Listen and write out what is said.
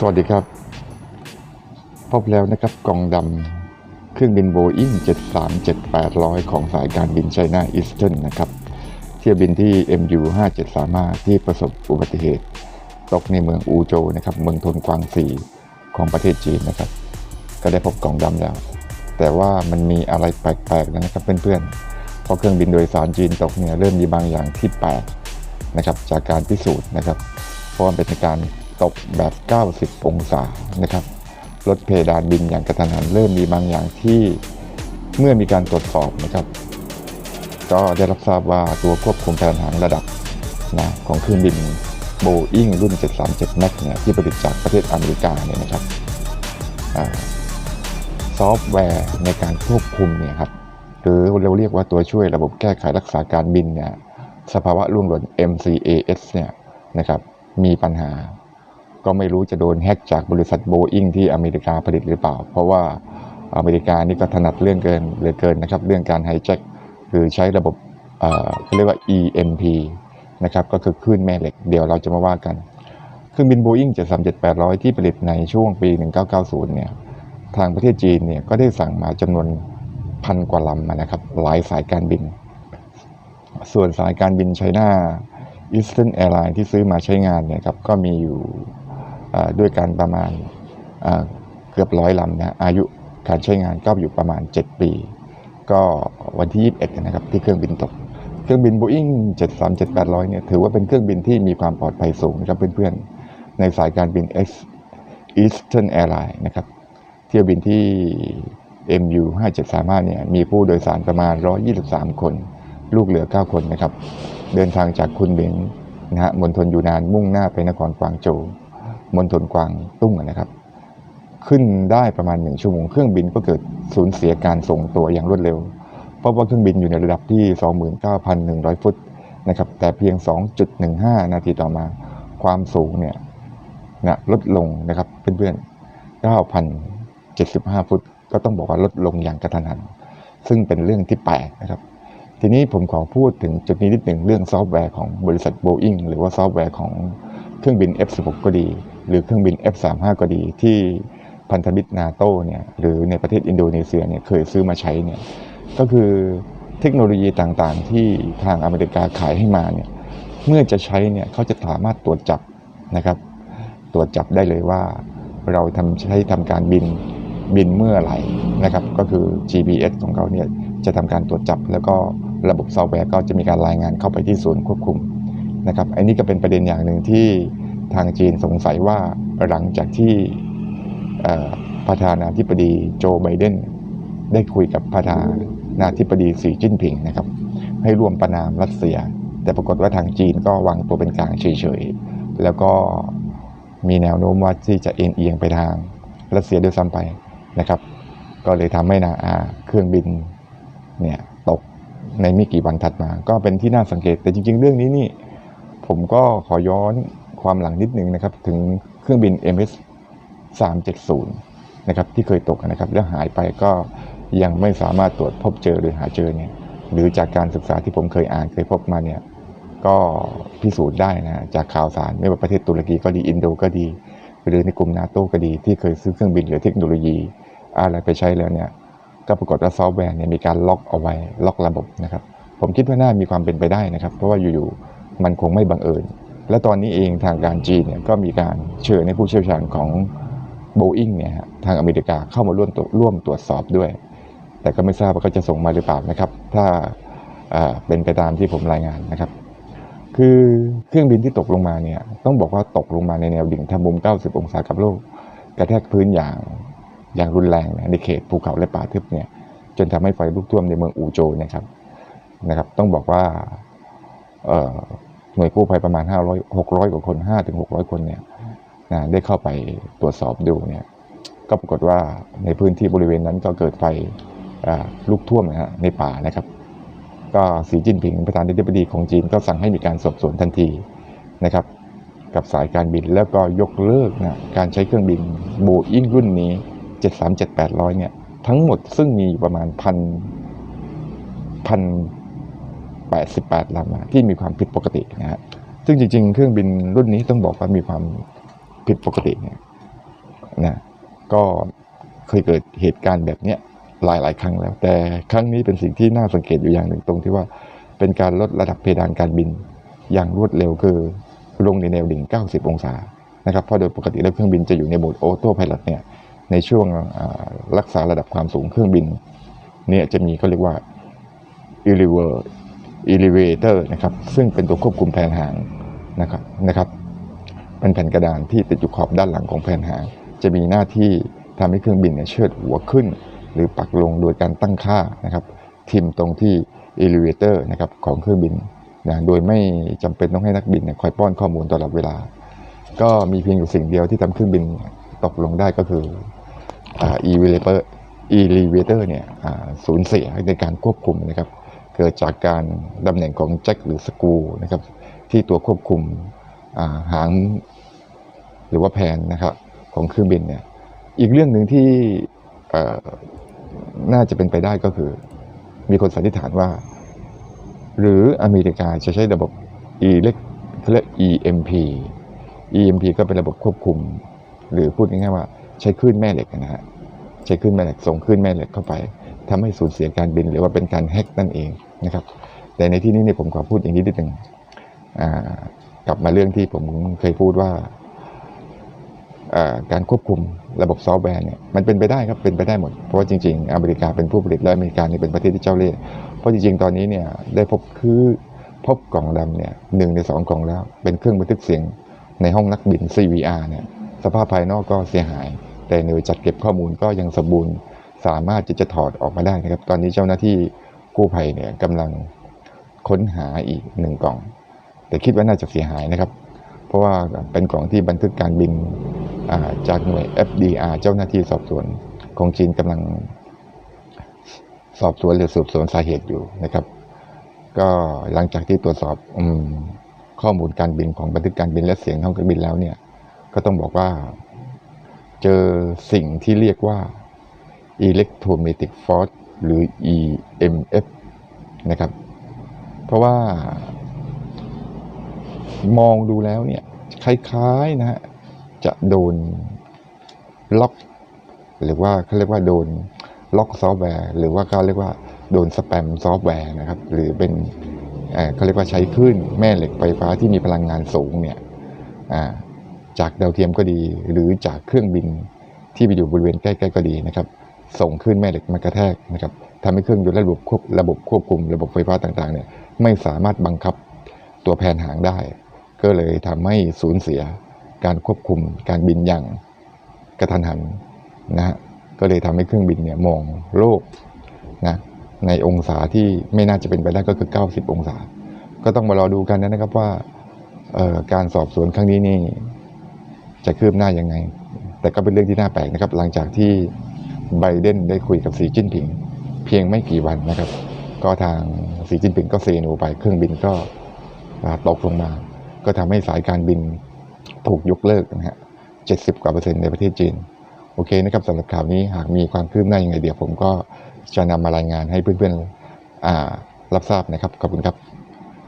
สวัสดีครับ พบแล้วนะครับกองดำเครื่องบินโบอิ้ง737-800 ของสายการบินไชน่าอีสเทิร์นนะครับเที่ยวบินที่ MU 5735ที่ประสบอุบัติเหตุ ตกในเมืองอูโจนะครับ เมืองทนกวางซีของประเทศจีนนะครับ ก็ได้พบกองดำแล้ว แต่ว่ามันมีอะไรแปลกๆนะครับเพื่อนๆเพราะเครื่องบินโดยสารจีนตกเนี่ยเริ่มมีบางอย่างที่แปลกนะครับจากการพิสูจน์นะครับ เพราะว่าเป็นการ ตกแบบ 90 องศานะครับลดเพดานบินอย่างกระทันหันเริ่มมีบางอย่างที่เมื่อมีการตรวจสอบนะครับ ก็ได้รับทราบว่าตัวควบคุมการหางระดับนะของเครื่องบินโบอิงรุ่น 737 MAX เนี่ยที่ผลิตจากประเทศอเมริกาเนี่ยนะครับอซอฟต์แวร์ในการควบคุมเนี่ยครับหรือเราเรียกว่าตัวช่วยระบบแก้ไขรักษาการบินเนี่ยสภาวะร่วงหล่น MCAS เนี่ยนะครับมีปัญหา ก็ไม่รู้จะโดนแฮ็กจากบริษัทโบอิงที่อเมริกาผลิตหรือเปล่า เพราะว่าอเมริกานี่ก็ถนัดเรื่องเกินเหลือเกินนะครับ เรื่องการไฮแจ็คคือใช้ระบบเขาเรียกว่า EMP นะครับก็คือคลื่นแม่เหล็กเดี๋ยวเราจะมาว่ากันเครื่องบินโบอิ n ง737-800 ที่ผลิตในช่วงปี 1990 เนี่ยทางประเทศจีนเนี่ยก็ได้สั่งมาจำนวนพันกว่าลำนะครับหลายสายการบิน ส่วนสายการบินไชน่า Eastern Airlines ที่ซื้อมาใช้งานเนี่ยครับก็มีอยู่ ด้วยกันประมาณเกือบร้อยลำนะอายุการใช้งานก็อยู่ประมาณ 7 ปี ก็วันที่ 21 นะครับที่เครื่องบินตก เครื่องบิน Boeing 737-800 เนี่ยถือว่าเป็นเครื่องบินที่มีความปลอดภัยสูงนะครับเพื่อนๆ ในสายการบิน X Eastern Airlines นะครับ เที่ยวบินที่ MU 5735เนี่ยมีผู้โดยสารประมาณ 123 คน ลูกเหลือ 9 คนนะครับ เดินทางจากคุนหมิงนะฮะมณฑลยูนานมุ่งหน้าไปนครกวางโจว มณฑลกวางตุ้งนะครับ ขึ้นได้ประมาณหนึ่งชั่วโมงเครื่องบินก็เกิดสูญเสียการทรงตัวอย่างรวดเร็ว เพราะว่าเครื่องบินอยู่ในระดับที่ 29,100 ฟุตนะครับแต่เพียง 2.15 นาทีต่อมาความสูงเนี่ยนะลดลงนะครับเพื่อนๆ 9,075 ฟุต ก็ต้องบอกว่าลดลงอย่างกระทันหัน ซึ่งเป็นเรื่องที่แปลกนะครับ ทีนี้ผมขอพูดถึงจุดนี้นิดหนึ่งเรื่องซอฟต์แวร์ของบริษัท Boeing หรือว่าซอฟต์แวร์ของเครื่องบิน F16 ก็ดี หรือเครื่องบิน F35 ก็ดีที่พันธมิตรนาโตเนี่ยหรือในประเทศอินโดนีเซียเนี่ยเคยซื้อมาใช้เนี่ยก็คือเทคโนโลยีต่างๆ ที่ทางอเมริกาขายให้มาเนี่ยเมื่อจะใช้เนี่ยเขาจะสามารถตรวจจับนะครับ ตรวจจับได้เลยว่า เราทำใช้ทำการบินบินเมื่อไหร่นะครับ ก็คือ GPS ของเขาเนี่ยจะทำการตรวจจับ แล้วก็ระบบซอฟต์แวร์ก็จะมีการรายงานเข้าไปที่ศูนย์ควบคุมนะครับอันนี้ก็เป็นประเด็นอย่างหนึ่งที่ ทางจีนสงสัยว่าหลังจากที่ประธานาธิบดีโจไบเดนได้คุยกับประธานาธิบดีสีจิ้นผิงนะครับ ให้ร่วมประนามรัสเซีย แต่ปรากฏว่าทางจีนก็วางตัวเป็นกลางเฉยๆ แล้วก็มีแนวโน้มว่าที่จะเอ็นเอียงไปทางรัสเซียด้วยซ้ำไปนะครับ ก็เลยทำให้นาอาเครื่องบินเนี่ยตกในไม่กี่วันถัดมา ก็เป็นที่น่าสังเกตแต่จริง ๆ เรื่องนี้นี่ผมก็ขอย้อน ความหลังนิดนึงนะครับ ถึงเครื่องบิน MS 370นะครับที่เคยตกนะครับ แล้วหายไปก็ยังไม่สามารถตรวจพบเจอหรือหาเจอเนี่ยหรือจากการศึกษาที่ผมเคยอ่านเคยพบมาเนี่ยก็พิสูจน์ได้นะจากข่าวสารไม่ว่าประเทศตุรกีก็ดีอินโดก็ดี หรือในกลุ่มนาโต้ก็ดี ที่เคยซื้อเครื่องบินหรือเทคโนโลยี อะไรไปใช้แล้วเนี่ยก็ปรากฏว่าซอฟต์แวร์เนี่ยมีการล็อกเอาไว้ล็อกระบบนะครับ ผมคิดว่าน่ามีความเป็นไปได้นะครับ เพราะว่าอยู่ๆมันคงไม่บังเอิญ และตอนนี้เองทางการจีนเนี่ยก็มีการเชิญให้ผู้เชี่ยวชาญของ Boeing เนี่ยฮะทางอเมริกาเข้ามาร่วมตรวร่วมตรวจสอบด้วย แต่ก็ไม่ทราบว่าเขาจะส่งมาหรือเปล่านะครับ ถ้าเป็นไปตามที่ผมรายงานนะครับ คือเครื่องบินที่ตกลงมาเนี่ยต้องบอกว่าตกลงมาในแนวดิ่งทำมุม 90 องศากับโลก กระแทกพื้นอย่างอย่างรุนแรงนในเขตภูเขาและป่าทึบเนี่ยจนทำให้ไฟลุกท่วมในเมืองอูโจนะครับนะครับ ต้องบอกว่า หน่วยกู้ภัยประมาณ 500 600 กว่าคน5ถึง600 คนเนี่ยนะได้เข้าไปตรวจสอบดูเนี่ยก็ปรากฏว่าในพื้นที่บริเวณนั้นก็เกิดไฟอ่าลุกท่วมนะฮะในป่านะครับ ก็สีจิ้นผิงประธานาธิบดีของจีนก็สั่งให้มีการสอบสวนทันทีนะครับ กับสายการบินแล้วก็ยกเลิกนะการใช้เครื่องบินโบอิ n งรุ่นนี้ 737-800 เนี่ยทั้งหมดซึ่งมีอยู่ประมาณพันพัน แปดสิบแปดลำที่มีความผิดปกตินะฮะซึ่งจริง ๆ เครื่องบินรุ่นนี้ต้องบอกว่ามีความผิดปกติเนี่ยนะก็เคยเกิดเหตุการณ์แบบเนี้ยหลายหลาย ๆ ครั้งแล้ว แต่ครั้งนี้เป็นสิ่งที่น่าสังเกตอยู่อย่างหนึ่งตรงที่ว่าเป็นการลดระดับเพดานการบินอย่างรวดเร็วคือลงในแนวดิ่ง 90 องศานะครับเพราะโดยปกติแล้วเครื่องบินจะอยู่ในโหมดออโต้พายロเนี่ยในช่วงรักษาระดับความสูงเครื่องบินเนี่ยจะมีเขาเรียกว่า elevator elevator นะครับซึ่งเป็นตัวควบคุมแผนหางนะครับนะครับเป็นแผ่นกระดานที่ติดอยู่ขอบด้านหลังของแผ่นหาง จะมีหน้าที่ทำให้เครื่องบินเนี่ยเชิดหัวขึ้น หรือปักลงโดยการตั้งค่านะครับทิมตรงที่ elevator นะครับของเครื่องบินนะโดยไม่จำเป็นต้องให้นักบินเนี่ยคอยป้อนข้อมูลตลอดเวลา ก็มีเพียงอยู่สิ่งเดียวที่ทำเครื่องบินตกลงได้ก็คืออ่า elevator elevator เนี่ยสูญเสียในการควบคุมนะครับ เกิดจากการตำแหน่งของแจ็คหรือสกูนะครับ ที่ตัวควบคุมาหางหรือว่าแผนนะครับของเครื่องบินเนี่ยอีกเรื่องหนึ่งที่น่าจะเป็นไปได้ก็คือ มีคนสันนิษฐานว่า หรืออเมริกาจะใช้ระบบ e เล็กเรียก EMP EMP ก็เป็นระบบควบคุม หรือพูดง่ายๆว่าใช้คลื่นแม่เหล็กนะฮะใช้คลื่นแม่เหล็กส่งคลื่นแม่เหล็กเข้าไปทำให้สูญเสียการบินหรือว่าเป็นการแฮกนั่นเอง นะครับ แต่ในที่นี้เนี่ยผมขอพูดอย่างนี้นิดหนึ่งกลับมาเรื่องที่ผมเคยพูดว่าการควบคุมระบบซอฟต์แวร์เนี่ยมันเป็นไปได้ครับเป็นไปได้หมด เพราะว่าจริงๆ อเมริกาเป็นผู้ผลิตและอเมริกาเนี่ยเป็นประเทศที่เจ้าเล่ห์เพราะจริงๆ ตอนนี้เนี่ยได้พบคือพบกล่องดำเนี่ยหนึ่งในสองกล่องแล้ว เป็นเครื่องบันทึกเสียงในห้องนักบิน CVR เนี่ยสภาพภายนอกก็เสียหาย แต่หน่วยจัดเก็บข้อมูลก็ยังสมบูรณ์ สามารถที่จะถอดออกมาได้นะครับ ตอนนี้เจ้าหน้าที่ กู้ภัยเนี่ยกำลังค้นหาอีกหนึ่งกล่อง แต่คิดว่าน่าจะเสียหายนะครับ เพราะว่าเป็นกล่องที่บันทึกการบินาจากหน่วย FDR เจ้าหน้าที่สอบสวนของจีนกำลังสอบสวนหรือสืบสวนสาเหตุอยู่นะครับ ก็หลังจากที่ตรวจสอบอข้อมูลการบินของบันทึกการบินและเสียงห้องเครื่องบินแล้วเนี่ย ก็ต้องบอกว่า เจอสิ่งที่เรียกว่า electromagnetic force หรือ EMF นะครับ เพราะว่ามองดูแล้วเนี่ยคล้ายๆนะฮะจะโดนล็อก หรือว่าเขาเรียกว่าโดนล็อกซอฟต์แวร์ หรือว่าเขาเรียกว่าโดนสแปมซอฟต์แวร์นะครับ หรือเป็นเเขาเรียกว่าใช้คลื่นแม่เหล็กไฟฟ้าที่มีพลังงานสูงเนี่ยจากดาวเทียมก็ดี หรือจากเครื่องบินที่ไปอยู่บริเวณใกล้ ๆ ก็ดีนะครับ ส่งคลื่นแม่เหล็กมากระแทกนะครับทำให้เครื่องยนต์และระบบควบระบบควบคุมระบบไฟฟ้าต่างๆเนี่ยไม่สามารถบังคับตัวแผนหางได้ ก็เลยทำให้สูญเสียการควบคุมการบินอย่างกระทันหันนะฮะก็เลยทำให้เครื่องบินเนี่ยมองโลกนะในองศาที่ไม่น่าจะเป็นไปได้ก็คือ 90 องศา ก็ต้องมารอดูกันนะครับว่าเอ่อการสอบสวนครั้งนี้นี่จะคืบหน้ายังไง แต่ก็เป็นเรื่องที่น่าแปลกนะครับ หลังจากที่ ไบเดนได้คุยกับสีจิ้นผิง เพียงไม่กี่วันนะครับ ก็ทางสีจิ้นผิงก็เซโนไปเครื่องบินก็ตกลงมา ก็ทำให้สายการบินถูกยกเลิกนะฮะ70กว่าเปอร์เซ็นต์ในประเทศจีน โอเคนะครับสำหรับข่าวนี้หากมีความคืบหน้ายังไงเดี๋ยวผมก็จะนำมารายงานให้เพื่อนๆรับทราบนะครับ ขอบคุณครับ